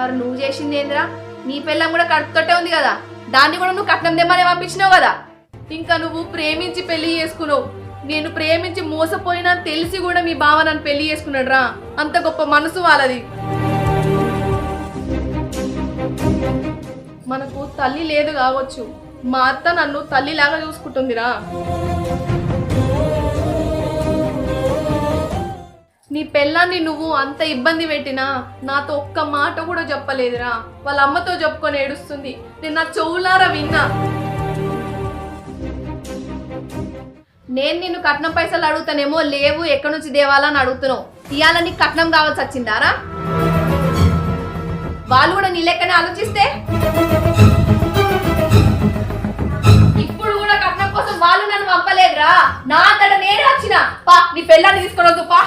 మరి నువ్వు చేసింది ఏంద్రా? నీ పిల్లం కూడా కడుపుతోటే ఉంది కదా. దాన్ని కూడా నువ్వు కట్నం తెమ్మని పంపించినావు కదా. ఇంకా నువ్వు ప్రేమించి పెళ్ళి చేసుకున్నావు. నేను ప్రేమించి మోసపోయినా తెలిసి కూడా మీ బావ నన్ను పెళ్ళి చేసుకున్నాడు రా అంత గొప్ప మనసు వాళ్ళది. మనకు తల్లి లేదు కావచ్చు. మా అత్త నన్ను తల్లిలాగా చూసుకుంటుందిరా. నీ పెళ్ళాన్ని నువ్వు అంత ఇబ్బంది పెట్టినా నాతో ఒక్క మాట కూడా చెప్పలేదురా. వాళ్ళ అమ్మతో చెప్పుకొని ఏడుస్తుంది. నేను నా చెవులారా విన్నా. నేను నిన్ను కట్నం పైసలు అడుగుతానేమో లేవు ఎక్కడి నుంచి దేవాలని అడుగుతున్నావు ఇవాళ నీకు కట్నం కావాల్సి వచ్చిందారా? వాళ్ళు కూడా నీ లెక్కనే ఆలోచిస్తే? ఇప్పుడు కూడా కట్నం కోసం వాళ్ళు నన్ను పంపలేదురా. నా అంతటా నేనే వచ్చిన. పా నీ పెళ్ళాన్ని తీసుకొని వద్దు పా.